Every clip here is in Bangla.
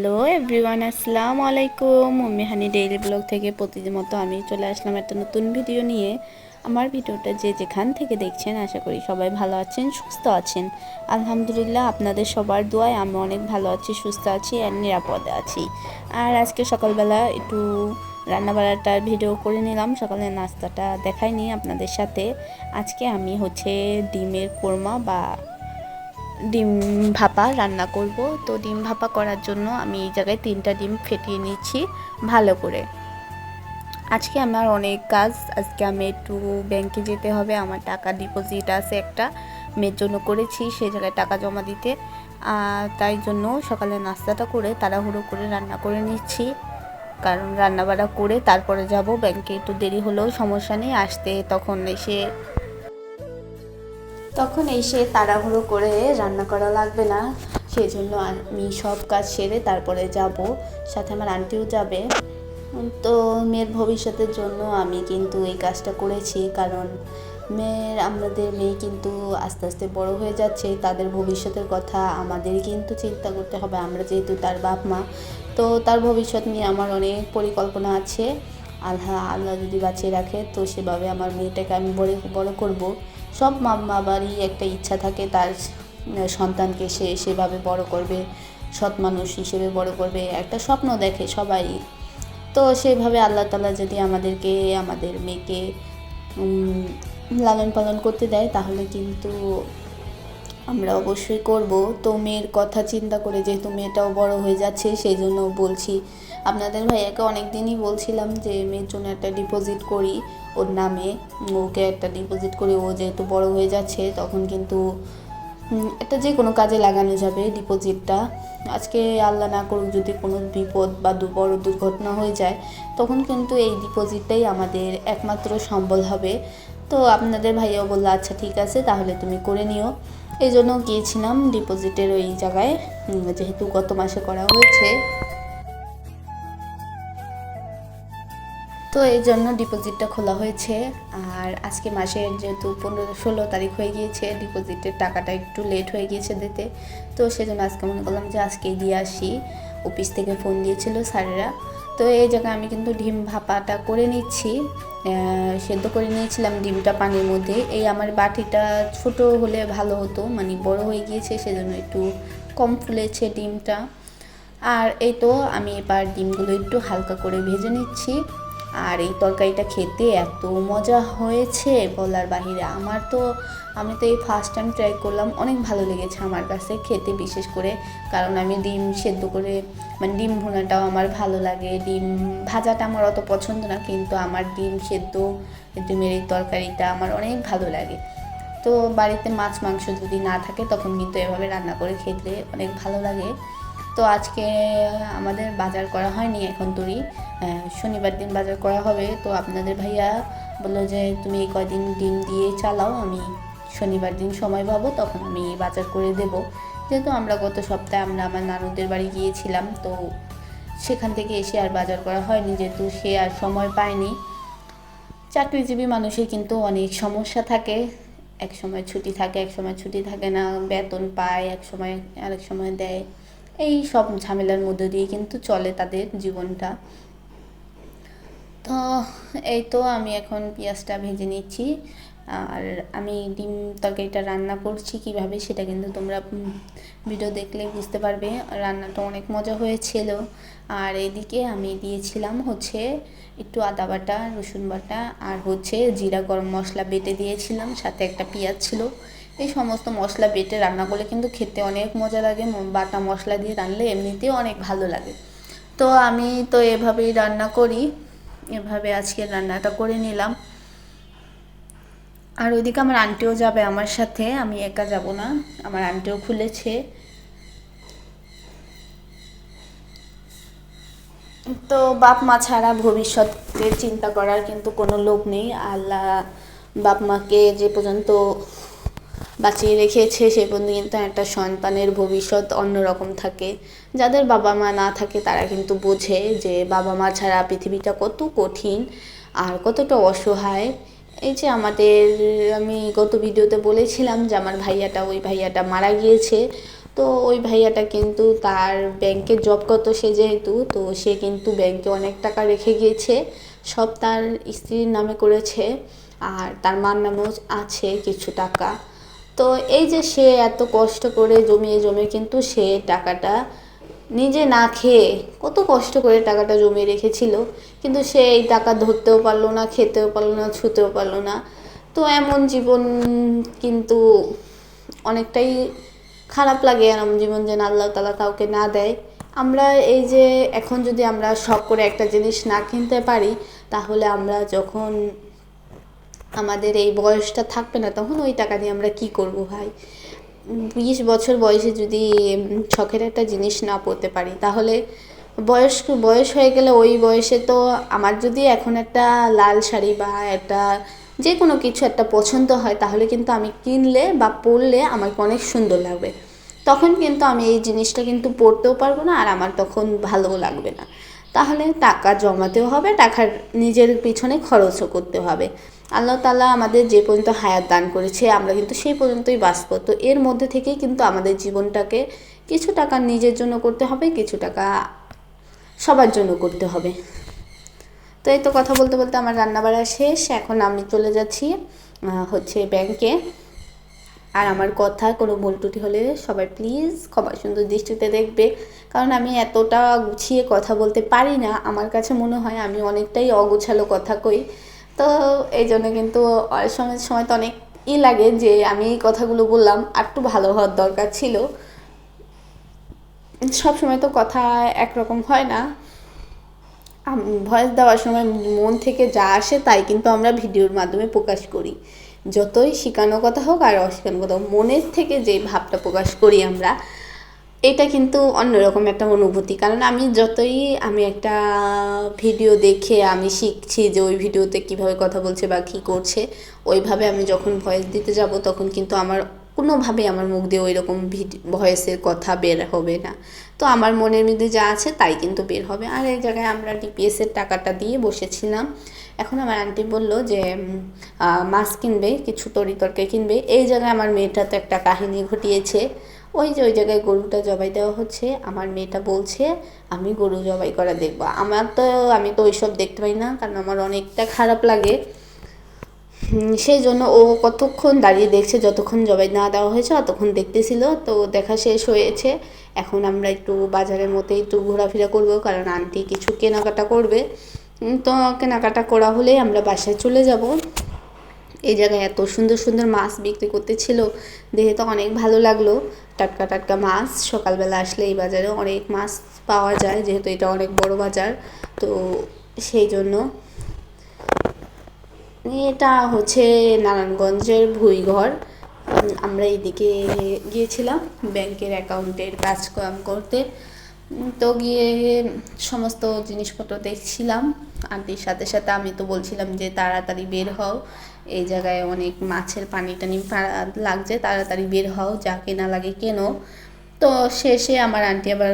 হ্যালো এভরিওয়ান, আসসালামু আলাইকুম। মম্মি হানি ডেইলি ব্লগ থেকে প্রতিদিন মতো আমি চলে আসলাম একটা নতুন ভিডিও নিয়ে। আমার ভিডিওটা যে যেখান থেকে দেখছেন, আশা করি সবাই ভালো আছেন, সুস্থ আছেন। আলহামদুলিল্লাহ, আপনাদের সবার দোয়ায় আমি অনেক ভালো আছি, সুস্থ আছি আর নিরাপদে আছি। আর আজকে সকালবেলা একটু রান্নাবাড়াটার ভিডিও করে নিলাম সকালের নাস্তাটা দেখাইনি আপনাদের সাথে। আজকে আমি হচ্ছে ডিমের কোরমা বা ডিম ভাপা রান্না করব। তো ডিম ভাপা করার জন্য আমি এই জায়গায় তিনটা ডিম ফেটিয়ে নিচ্ছি ভালো করে। আজকে আমার অনেক কাজ। আজকে আমি একটু ব্যাংকে যেতে হবে। আমার টাকা ডিপোজিট আছে একটা। মেয়ের জন্য করেছি সেই জায়গায় টাকা জমা দিতে। তাই জন্য সকালে নাস্তাটা করে তাড়াহুড়ো করে রান্না করে নিচ্ছি। কারণ রান্নাবাড়া করে তারপরে যাব। ব্যাংকে একটু দেরি হলেও সমস্যা নেই। আসতে তখন এসে তখন এসে তাড়াহুড়ো করে রান্না করা লাগবে না। সেই জন্য আমি সব কাজ সেরে তারপরে যাব। সাথে আমার আন্টিও যাবে। তো মেয়ের ভবিষ্যতের জন্য আমি কিন্তু এই কাজটা করেছি। কারণ মেয়ের, আমাদের মেয়ে কিন্তু আস্তে আস্তে বড় হয়ে যাচ্ছে। তাদের ভবিষ্যতের কথা আমাদের কিন্তু চিন্তা করতে হবে। আমরা যেহেতু তার বাপ মা, তো তার ভবিষ্যৎ নিয়ে আমার অনেক পরিকল্পনা আছে। আল্লাহ আল্লাহ যদি বাঁচিয়ে রাখে, তো সেভাবে আমার মেয়েটাকে আমি বড় বড় করব। সব মা বাবারই একটা ইচ্ছা থাকে, তার সন্তানকে সে সেভাবে বড় করবে, সৎ মানুষ হিসেবে বড় করবে, একটা স্বপ্ন দেখে সবাই। তো সেভাবে আল্লাহ তালা যদি আমাদেরকে, আমাদের মেয়েকে লালন পালন করতে দেয়, তাহলে কিন্তু আমরা অবশ্যই করব। তো মেয়ের কথা চিন্তা করে যেহেতু মেয়েটাও বড় হয়ে যাচ্ছে, সেই জন্য বলছি আপনাদের ভাইয়াকে অনেক দিনই বলছিলাম যে, মেয়ের জন্য একটা ডিপোজিট করি ওর নামে। ওকে একটা ডিপোজিট করে ও যেহেতু বড় হয়ে যাচ্ছে, তখন কিন্তু একটা যে কোনো কাজে লাগানো যাবে ডিপোজিটটা আজকে আল্লাহ না করুক যদি কোনো বিপদ বা দু, বড় দুর্ঘটনা হয়ে যায়, তখন কিন্তু এই ডিপোজিটটাই আমাদের একমাত্র সম্বল হবে। তো আপনাদের ভাইয়াও বলল আচ্ছা ঠিক আছে, তাহলে তুমি করে নিও। এই জন্য গিয়েছিলাম ডিপোজিটের ওই জায়গায় যেহেতু গত মাসে করা হয়েছে। তো এই জন্য ডিপোজিটটা খোলা হয়েছে। আর আজকে মাসের যেহেতু পনেরো, ষোলো তারিখ হয়ে গিয়েছে, ডিপোজিটের টাকাটা একটু লেট হয়ে গিয়েছে দিতে। তো সেজন্য আজকে মনে করলাম যে আজকেই দিয়ে আসি। অফিস থেকে ফোন দিয়েছিল স্যারেরা। তো এই জায়গায় আমি কিন্তু ডিম ভাপাটা করে নিচ্ছি। সেদ্ধ করে নিয়েছিলাম ডিমটা পানির মধ্যে। এই আমার বাটিটা ছোট হলে ভালো হতো মানে বড় হয়ে গিয়েছে, সেজন্য একটু কম ফুলেছে ডিমটা। আর এই তো আমি এবার ডিমগুলো একটু হালকা করে ভেজে নিচ্ছি। আর এই তরকারিটা খেতে এত মজা হয়েছে বলার বাহিরে। আমার তো, আমি তো এই ফার্স্ট টাইম ট্রাই করলাম, অনেক ভালো লেগেছে আমার কাছে খেতে বিশেষ করে। কারণ আমি ডিম সেদ্ধ করে মানে ডিম ভুনাটাও আমার ভালো লাগে। ডিম ভাজাটা আমার অত পছন্দ না, কিন্তু আমার ডিম সেদ্ধ, ডিমের এই তরকারিটা আমার অনেক ভালো লাগে। তো বাড়িতে মাছ মাংস যদি না থাকে, তখন কিন্তু এভাবে রান্না করে খেতে অনেক ভালো লাগে। তো আজকে আমাদের বাজার করা হয়নি এখন তুই শনিবার দিন বাজার করা হবে। তো আপনাদের ভাইয়া বলল যে, তুমি এই কয়দিন ডিম দিয়ে চালাও, আমি শনিবার দিন সময় পাবো, তখন আমি বাজার করে দেব। যেহেতু আমরা গত সপ্তাহে আমরা আমার নানুদের বাড়ি গিয়েছিলাম, তো সেখান থেকে এসে আর বাজার করা হয়নি, যেহেতু সে আর সময় পায়নি। চাকরিজীবী মানুষের কিন্তু অনেক সমস্যা থাকে। এক সময় ছুটি থাকে, এক সময় ছুটি থাকে না, বেতন পায়, এক সময় আরেক সময় দেয়। এই সব ঝামেলার মধ্যে দিয়ে কিন্তু চলে তাদের জীবনটা। তো এই তো আমি এখন পেঁয়াজটা ভেজে নিচ্ছি। আর আমি ডিম তরকারিটা রান্না করছি কীভাবে সেটা কিন্তু তোমরা ভিডিও দেখলে বুঝতে পারবে। রান্নাটা অনেক মজা হয়েছিল। আর এদিকে আমি দিয়েছিলাম হচ্ছে একটু আদা বাটা, রসুন বাটা আর হচ্ছে জিরা গরম মশলা বেটে দিয়েছিলাম। সাথে একটা পেঁয়াজ ছিল। এই সমস্ত মশলা বেটে রান্না করলে কিন্তু খেতে অনেক মজা লাগে। বাটা মশলা দিয়ে রান্নলে এমনিতেও অনেক ভালো লাগে। তো আমি তো এভাবেই রান্না করি। এভাবে আজকে রান্নাটা করে নিলাম। আর ওইদিকে আমার আন্টিও যাবে আমার সাথে, আমি একা যাব না, আমার আন্টিও খুলেছে। তো বাপ মা ছাড়া ভবিষ্যতের চিন্তা করার কিন্তু কোনো লোক নেই। আল্লাহ বাপ মাকে যে পর্যন্ত বাঁচিয়ে রেখেছে সে পর্যন্ত কিন্তু একটা সন্তানের ভবিষ্যৎ অন্যরকম থাকে। যাদের বাবা মা না থাকে তারা কিন্তু বোঝে যে বাবা মা ছাড়া পৃথিবীটা কত কঠিন আর কতটা অসহায়। এই যে আমাদের, আমি গত ভিডিওতে বলেছিলাম যে আমার ভাইয়াটা, ওই ভাইয়াটা মারা গিয়েছে। তো ওই ভাইয়াটা কিন্তু তার ব্যাংকে জব করতো সে যেহেতু, তো সে কিন্তু ব্যাংকে অনেক টাকা রেখে গিয়েছে। সব তার স্ত্রীর নামে করেছে। আর তার মার নামেও আছে কিছু টাকা। তো এই যে সে এত কষ্ট করে জমিয়ে জমিয়ে কিন্তু সে টাকাটা নিজে না খেয়ে কত কষ্ট করে টাকাটা জমিয়ে রেখেছিল। কিন্তু সে এই টাকা ধরতেও পারল না, খেতেও পারল না, ছুতেও পারল না। তো এমন জীবন কিন্তু অনেকটাই খারাপ লাগে এমন জীবন যেন আল্লাহ তালা কাউকে না দেয়। আমরা এই যে এখন যদি আমরা শখ করে একটা জিনিস না কিনতে পারি, তাহলে আমরা যখন আমাদের এই বয়সটা থাকবে না, তখন ওই টাকা দিয়ে আমরা কি করব ভাই? বিশ বছর বয়সে যদি শখের একটা জিনিস না পড়তে পারি, তাহলে বয়স বয়স হয়ে গেলে ওই বয়সে তো আমার যদি এখন একটা লাল শাড়ি বা একটা যে কোনো কিছু একটা পছন্দ হয়, তাহলে কিন্তু আমি কিনলে বা পরলে আমাকে অনেক সুন্দর লাগবে। তখন কিন্তু আমি এই জিনিসটা কিন্তু পড়তেও পারব না আর আমার তখন ভালোও লাগবে না। তাহলে টাকা জমাতেও হবে, টাকার নিজের পিছনে খরচও করতে হবে। আল্লাহ তালা আমাদের যে পর্যন্ত হায়াত দান করেছে, আমরা কিন্তু সেই পর্যন্তই বাঁচবো। তো এর মধ্যে থেকেই কিন্তু আমাদের জীবনটাকে কিছু টাকা নিজের জন্য করতে হবে, কিছু টাকা সবার জন্য করতে হবে। তো এই তো কথা বলতে বলতে আমার রান্নাবাড়া শেষ, এখন আমি চলে যাচ্ছি হচ্ছে ব্যাংকে। আর আমার কথা, কোনো ভুল ত্রুটি হলে সবাই প্লিজ ক্ষমা সুন্দর দৃষ্টিতে দেখবে, কারণ আমি এতটা গুছিয়ে কথা বলতে পারি না। আমার কাছে মনে হয় আমি অনেকটাই অগোছালো কথা কই। তো এই জন্য কিন্তু সময় সময় তো অনেক ই লাগে যে আমি এই কথাগুলো বললাম, আর একটু ভালো হওয়ার দরকার ছিল। সব সময় তো কথা একরকম হয় না। ভয়েস দেওয়ার সময় মন থেকে যা আসে তাই কিন্তু আমরা ভিডিওর মাধ্যমে প্রকাশ করি। যতই শেখানো কথা হোক আর অশেখানো কথা হোক, মনের থেকে যে ভাবটা প্রকাশ করি আমরা এটা কিন্তু অন্যরকম একটা অনুভূতি। কারণ আমি যতই আমি একটা ভিডিও দেখে আমি শিখছি যে ওই ভিডিওতে কীভাবে কথা বলছে বা কী করছে, ওইভাবে আমি যখন ভয়েস দিতে যাব তখন কিন্তু আমার কোনোভাবেই আমার মুখ দিয়ে ওই রকম ভয়েসের কথা বের হবে না। তো আমার মনের মধ্যে যা আছে তাই কিন্তু বের হবে। আর এই জায়গায় আমরা ডিপিএসের টাকাটা দিয়ে বসেছিলাম। এখন আমার আন্টি বলল যে মাছ কিনবে, কিছু তরি তরকারি কিনবে। এই জায়গায় আমার মেয়েটা তো একটা কাহিনী ঘটিয়েছে। ওই যে ওই জায়গায় গরুটা জবাই দেওয়া হচ্ছে, আমার মেয়েটা বলছে, আমি গরু জবাই করা দেখব। আমার তো, আমি তো ওইসব দেখতে পাই না, কারণ আমার অনেকটা খারাপ লাগে। সেই জন্য ও কতক্ষণ দাঁড়িয়ে দেখছে, যতক্ষণ জবাই না দেওয়া হয়েছে ততক্ষণ দেখতেছিল। তো দেখা শেষ হয়েছে। এখন আমরা একটু বাজারের মধ্যে একটু ঘোরাফেরা করব, কারণ আন্টি কিছু কেনাকাটা করবে। তো কেনাকাটা করা হলেই আমরা বাসায় চলে যাব। এই জায়গায় এত সুন্দর সুন্দর মাছ বিক্রি করতেছিল দেখে তো অনেক ভালো লাগল। টাটকা টাটকা মাছ। সকালবেলা আসলে এই বাজারে অনেক মাছ পাওয়া যায়, যেহেতু এটা অনেক বড় বাজার। তো সেই জন্য এটা হচ্ছে নারায়ণগঞ্জের ভুইঘর। আমরা এইদিকে গিয়েছিলাম ব্যাংকের অ্যাকাউন্টের কাজ করতে। তো গিয়ে সমস্ত জিনিসপত্র দেখছিলাম। আন্টির সাথে সাথে আমি তো বলছিলাম যে তাড়াতাড়ি বের হও। এই জায়গায় অনেক মাছের পানি টানি লাগছে, তাড়াতাড়ি বের হও, যা কেনা লাগে কেনো। তো শেষে আমার আন্টি আবার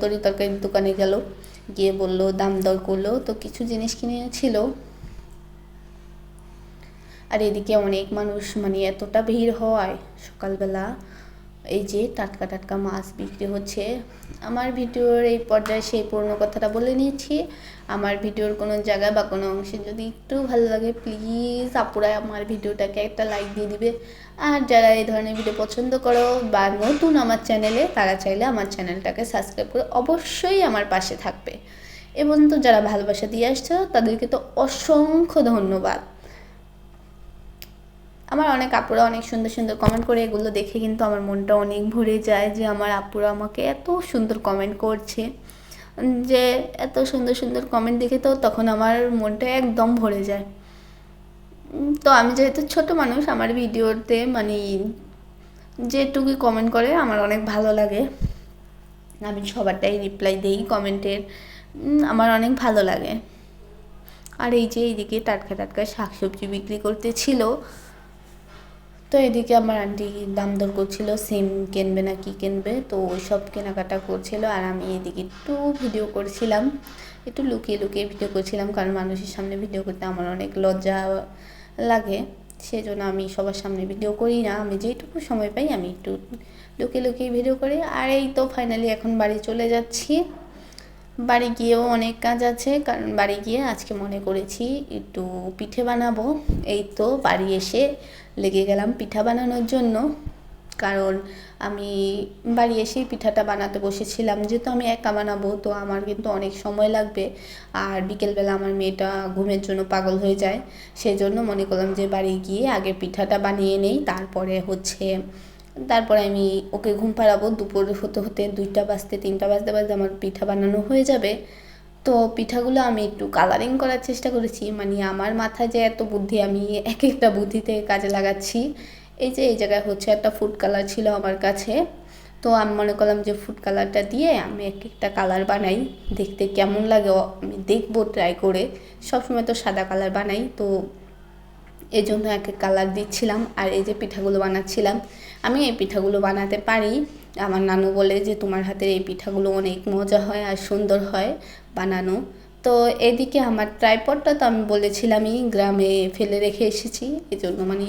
তরি তরকারির দোকানে গেল, গিয়ে বলল, দাম দর করল। তো কিছু জিনিস কিনেছিল। আর এদিকে অনেক মানুষ মানে এতটা ভিড় হয় সকালবেলা। এই যে টাটকা টাটকা মাছ বিক্রি হচ্ছে। আমার ভিডিওর এই পর্যায়ে সেই পুরনো কথাটা বলে নিয়েছি। আমার ভিডিওর কোনো জায়গায় বা কোনো অংশে যদি একটু ভালো লাগে প্লিজ আপুরা আমার ভিডিওটাকে একটা লাইক দিয়ে দিবে। আর যারা এই ধরনের ভিডিও পছন্দ করো বা নতুন আমার চ্যানেলে তারা চাইলে আমার চ্যানেলটাকে সাবস্ক্রাইব করে অবশ্যই আমার পাশে থাকবে। এবং তো যারা ভালোবাসা দিয়ে আসছো, তাদেরকে তো অসংখ্য ধন্যবাদ। আমার অনেক আপুরা অনেক সুন্দর সুন্দর কমেন্ট করে এগুলো দেখে কিন্তু আমার মনটা অনেক ভরে যায় যে আমার আপুরা আমাকে এত সুন্দর কমেন্ট করছে। যে এত সুন্দর সুন্দর কমেন্ট দেখে তো তখন আমার মনটা একদম ভরে যায়। তো আমি যেহেতু ছোট মানুষ, আমার ভিডিওতে মানে যেটুকুই কমেন্ট করে আমার অনেক ভালো লাগে। আমি সবারটাই রিপ্লাই দিই কমেন্টের আমার অনেক ভালো লাগে। আর এই যে এইদিকে টাটকা টাটকা শাকসবজি বিক্রি করতে ছিল তো এদিকে আমার আন্টি দাম দর করছিল, সিম কিনবে না কি কিনবে, তো সব কেনাকাটা করছিল আর আমি এদিকে একটু ভিডিও করছিলাম, একটু লুকিয়ে লুকিয়ে ভিডিও করছিলাম কারণ মানুষের সামনে ভিডিও করতে আমার অনেক লজ্জা লাগে, সেজন্য আমি সবার সামনে ভিডিও করি না। আমি যেটুকু সময় পাই আমি একটু লুকিয়ে লুকিয়ে ভিডিও করি। আর এই তো ফাইনালি এখন বাড়ি চলে যাচ্ছি। বাড়ি গিয়েও অনেক কাজ আছে, কারণ বাড়ি গিয়ে আজকে মনে করেছি একটু পিঠে বানাবো। এই তো বাড়ি এসে লেগে গেলাম পিঠা বানানোর জন্য। কারণ আমি বাড়ি এসেই পিঠাটা বানাতে বসেছিলাম। যেহেতু আমি একা বানাবো, তো আমার কিন্তু অনেক সময় লাগবে। আর বিকেলবেলা আমার মেয়েটা ঘুমের জন্য পাগল হয়ে যায়। সেই জন্য মনে করলাম যে বাড়ি গিয়ে আগে পিঠাটা বানিয়ে নেই। তারপরে হচ্ছে, তারপরে আমি ওকে ঘুম পাড়াবো। দুপুর হতে হতে দুইটা বাজতে, তিনটা বাজতে বাজতে আমার পিঠা বানানো হয়ে যাবে। তো পিঠাগুলো আমি একটু কালারিং করার চেষ্টা করেছি। মানে আমার মাথায় যে এত বুদ্ধি, আমি এক একটা বুদ্ধিতে কাজে লাগাচ্ছি। এই যে, এই জায়গায় হচ্ছে একটা ফুড কালার ছিল আমার কাছে। তো আমি মনে করলাম যে ফুড কালারটা দিয়ে আমি এক একটা কালার বানাই। দেখতে কেমন লাগে আমি দেখব ট্রাই করে। সবসময় তো সাদা কালার বানাই, তো এই জন্য এক এক কালার দিচ্ছিলাম। আর এই যে পিঠাগুলো বানাচ্ছিলাম, আমি এই পিঠাগুলো বানাতে পারি। আমার নানু বলে যে তোমার হাতের এই পিঠাগুলো অনেক মজা হয় আর সুন্দর হয় বানানো। তো এদিকে আমার ট্রাইপডটা তো আমি বলেছিলামই, গ্রামে ফেলে রেখে এসেছি এই জন্য মানে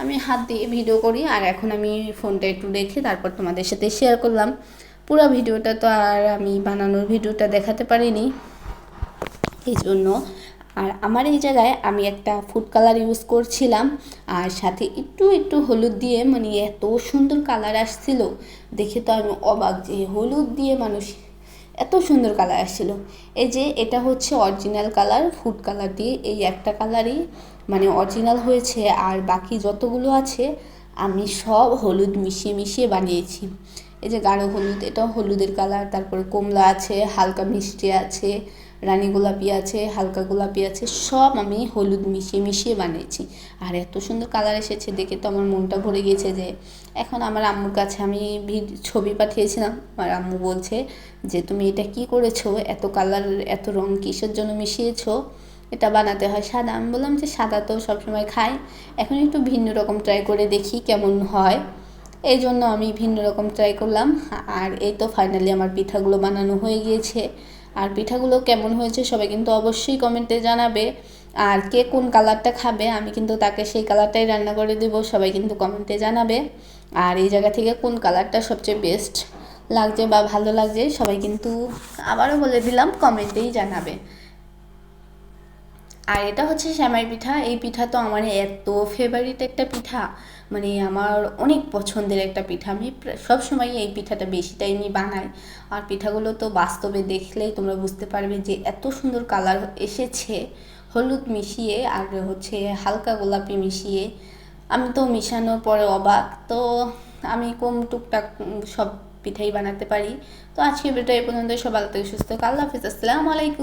আমি হাত দিয়ে ভিডিও করি আর এখন আমি ফোনটা একটু রেখে তারপর তোমাদের সাথে শেয়ার করলাম। পুরো ভিডিওটা তো আর আমি বানানোর ভিডিওটা দেখাতে পারিনি। এই জন্য আর আমার এই জায়গায় আমি একটা ফুড কালার ইউজ করছিলাম, আর সাথে একটু একটু হলুদ দিয়ে মানে এত সুন্দর কালার আসছিল, দেখে তো আমি অবাক যে হলুদ দিয়ে মানুষ এত সুন্দর কালার আসছিল। এই যে এটা হচ্ছে অরিজিনাল কালার ফুড কালার দিয়ে এই একটা কালারই মানে অরিজিনাল হয়েছে, আর বাকি যতগুলো আছে আমি সব হলুদ মিশিয়ে মিশিয়ে বানিয়েছি। এই যে গাঢ় হলুদ, এটাও হলুদের কালার তারপরে কমলা আছে, হালকা মিষ্টি আছে রানী গোলাপি আছে, হালকা গোলাপি আছে, সব আমি হলুদ মিশিয়ে মিশিয়ে বানিয়েছি। আর এত সুন্দর কালার এসেছে দেখে তো আমার মনটা ভরে গিয়েছে যে এখন আমার আম্মুর কাছে আমি ছবি পাঠিয়েছিলাম। আমার আম্মু বলছে যে, তুমি এটা কি করেছ? এত কালার, এত রং কিসের জন্য মিশিয়েছো? এটা বানাতে হয় সাদা। আমি বললাম যে, সাদা তো সবসময় খাই। এখন একটু ভিন্ন রকম ট্রাই করে দেখি কেমন হয়। এই জন্য আমি ভিন্ন রকম ট্রাই করলাম। আর এই তো ফাইনালি আমার পিঠাগুলো বানানো হয়ে গিয়েছে। আর পিঠাগুলো কেমন হয়েছে সবাই কিন্তু অবশ্যই কমেন্টে জানাবে। আর কে কোন কালারটা খাবে, আমি কিন্তু তাকে সেই কালারটাই রান্না করে দেবো, সবাই কিন্তু কমেন্টে জানাবে। আর এই জায়গা থেকে কোন কালারটা সবচেয়ে বেস্ট লাগছে বা ভালো লাগছে, সবাই কিন্তু আবারও বলে দিলাম, কমেন্টেই জানাবে। আর এটা হচ্ছে শ্যামাই পিঠা। এই পিঠা তো আমার এত ফেভারিট একটা পিঠা। মানে আমার অনেক পছন্দের একটা পিঠা। আমি সবসময় এই পিঠাটা বেশি টাইমই বানাই। আর পিঠাগুলো তো বাস্তবে দেখলেই তোমরা বুঝতে পারবে যে এত সুন্দর কালার এসেছে। হলুদ মিশিয়ে আর হচ্ছে হালকা গোলাপি মিশিয়ে। আমি তো মিশানোর পরে অবাক। তো আমি কম টুকটাক সব পিঠাই বানাতে পারি। তো আজকে ভিডিও এই পর্যন্ত সব ভালো থেকে, সুস্থ। আল্লাহ হাফিজ। আসসালামু আলাইকুম।